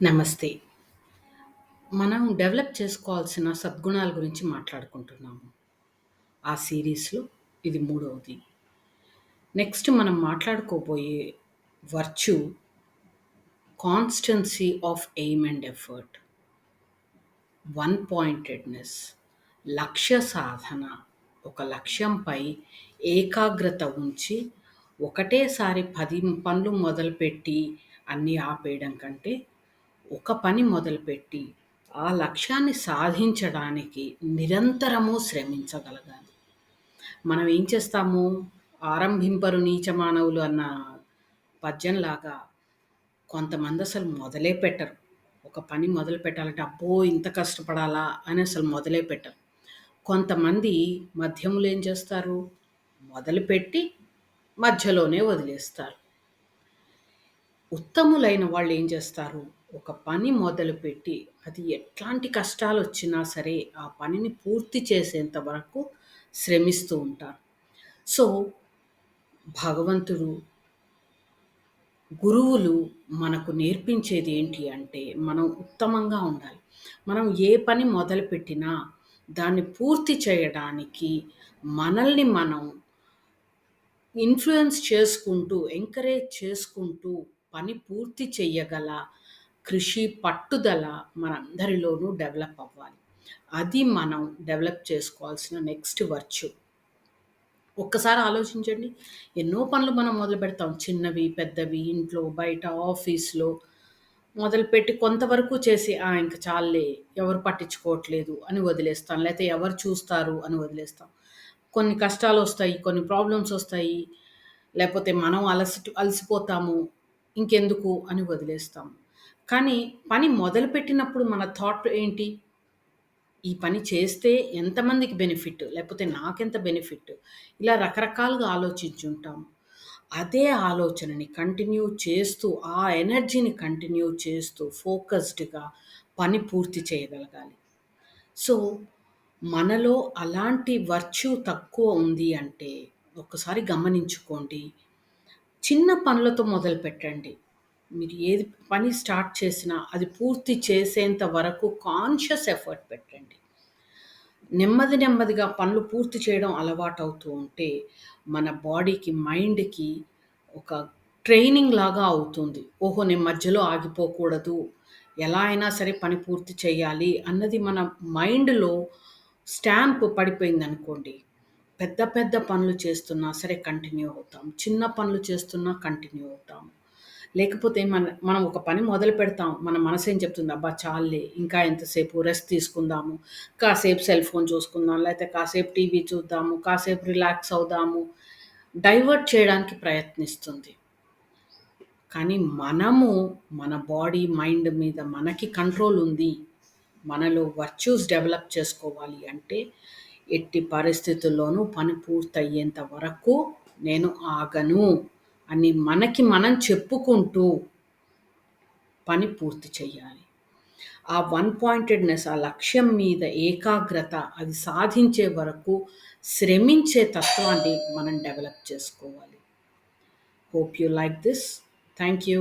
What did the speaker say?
నమస్తే. మనం డెవలప్ చేసుకోవాల్సిన సద్గుణాల గురించి మాట్లాడుకుంటున్నాము. ఆ సీరీస్‌లో ఇది మూడవది. నెక్స్ట్ మనం మాట్లాడుకోబోయే virtue constancy of aim and effort. One pointedness లక్ష్య సాధన. ఒక లక్ష్యంపై ఏకాగ్రత ఉంచి, ఒకటేసారి 10 పనులు మొదలుపెట్టి అన్నీ ఆపేయడం కంటే, ఒక పని మొదలుపెట్టి, ఆ లక్ష్యాన్ని సాధించడానికి నిరంతరము శ్రమించగలగాలి. మనం ఏం చేస్తాము? ఆరంభింపరు నీచ మానవులు అన్న పద్యంలాగా కొంతమంది అసలు మొదలే పెట్టరు. ఒక పని మొదలు పెట్టాలంటే, అబ్బో! ఇంత కష్టపడాలా అని అసలు మొదలే పెట్టరు. కొంతమంది మధ్యములు ఏం చేస్తారు? మొదలుపెట్టి మధ్యలోనే వదిలేస్తారు. ఉత్తములైన వాళ్ళు ఏం చేస్తారు? ఒక పని మొదలుపెట్టి అది ఎట్లాంటి కష్టాలు వచ్చినా సరే, ఆ పనిని పూర్తి చేసేంత వరకు శ్రమిస్తూ ఉంటారు. సో, భగవంతుడు గురువులు మనకు నేర్పించేది ఏంటి అంటే, మనం ఉత్తమంగా ఉండాలి. మనం ఏ పని మొదలుపెట్టినా దాన్ని పూర్తి చేయడానికి మనల్ని మనం ఇన్ఫ్లుయెన్స్ చేసుకుంటూ, ఎంకరేజ్ చేసుకుంటూ పని పూర్తి చెయ్యగల కృషి, పట్టుదల మనందరిలోనూ డెవలప్ అవ్వాలి. అది మనం డెవలప్ చేసుకోవాల్సిన నెక్స్ట్ వర్చ్యూ. ఒక్కసారి ఆలోచించండి. ఎన్నో పనులు మనం మొదలు పెడతాం చిన్నవి, పెద్దవి, ఇంట్లో, బయట, ఆఫీస్‌లో మొదలుపెట్టి కొంతవరకు చేసి, ఆ! ఇంక ఎవరు పట్టించుకోవట్లేదు అని వదిలేస్తాం. లేకపోతే ఎవరు చూస్తారు అని వదిలేస్తాం. కొన్ని కష్టాలు వస్తాయి కొన్ని ప్రాబ్లమ్స్ వస్తాయి లేకపోతే మనం అలసి అలసిపోతాము. ఇంకెందుకు అని వదిలేస్తాం. కానీ పని మొదలుపెట్టినప్పుడు మన థాట్ ఏంటి? ఈ పని చేస్తే ఎంతమందికి బెనిఫిట్? లేకపోతే నాకెంత బెనిఫిట్? ఇలా రకరకాలుగా ఆలోచించుంటాం. అదే ఆలోచనని కంటిన్యూ చేస్తూ, ఆ ఎనర్జీని కంటిన్యూ చేస్తూ ఫోకస్డ్‌గా పని పూర్తి చేయగలగాలి. సో, మనలో అలాంటి వర్చ్యూ తక్కువ ఉంది అంటే, ఒక్కసారి గమనించుకోండి. చిన్న పనులతో మొదలు పెట్టండి మీరు ఏది పని స్టార్ట్ చేసినా అది పూర్తి చేసేంత వరకు కాన్షియస్ ఎఫర్ట్ పెట్టండి. నెమ్మది నెమ్మదిగా పనులు పూర్తి చేయడం అలవాటు అవుతూ ఉంటే, మన బాడీకి, మైండ్‌కి ఒక ట్రైనింగ్ లాగా అవుతుంది. ఓహో! నేను మధ్యలో ఆగిపోకూడదు. ఎలా అయినా సరే పని పూర్తి చేయాలి అన్నది మన మైండ్‌లో స్టాంప్ పడిపోయిందనుకోండి. పెద్ద పెద్ద పనులు చేస్తున్నా సరే కంటిన్యూ అవుతాం. చిన్న పనులు చేస్తున్నా కంటిన్యూ అవుతాం. లేకపోతే మన మనం ఒక పని మొదలు పెడతాం. మన మనసు ఏం చెప్తుంది? అబ్బా! చాలే ఇంకా ఎంతసేపు రెస్ట్ తీసుకుందాము. కాసేపు సెల్ ఫోన్ చూసుకుందాం. లేకపోతే కాసేపు టీవీ చూద్దాము. కాసేపు రిలాక్స్ అవుదాము. డైవర్ట్ చేయడానికి ప్రయత్నిస్తుంది. కానీ మనము మన బాడీ, మైండ్ మీద మనకి కంట్రోల్ ఉంది. మనలో వర్చ్యూస్ డెవలప్ చేసుకోవాలి అంటే, ఎట్టి పరిస్థితుల్లోనూ పని పూర్తయ్యేంత వరకు నేను ఆగను అని మనకి మనం చెప్పుకుంటూ పని పూర్తి చేయాలి ఆ వన్ పాయింటెడ్‌నెస్ ఆ లక్ష్యం మీద ఏకాగ్రత అది సాధించే వరకు శ్రమించే తత్వాన్ని మనం డెవలప్ చేసుకోవాలి. Hope you like this. Thank you.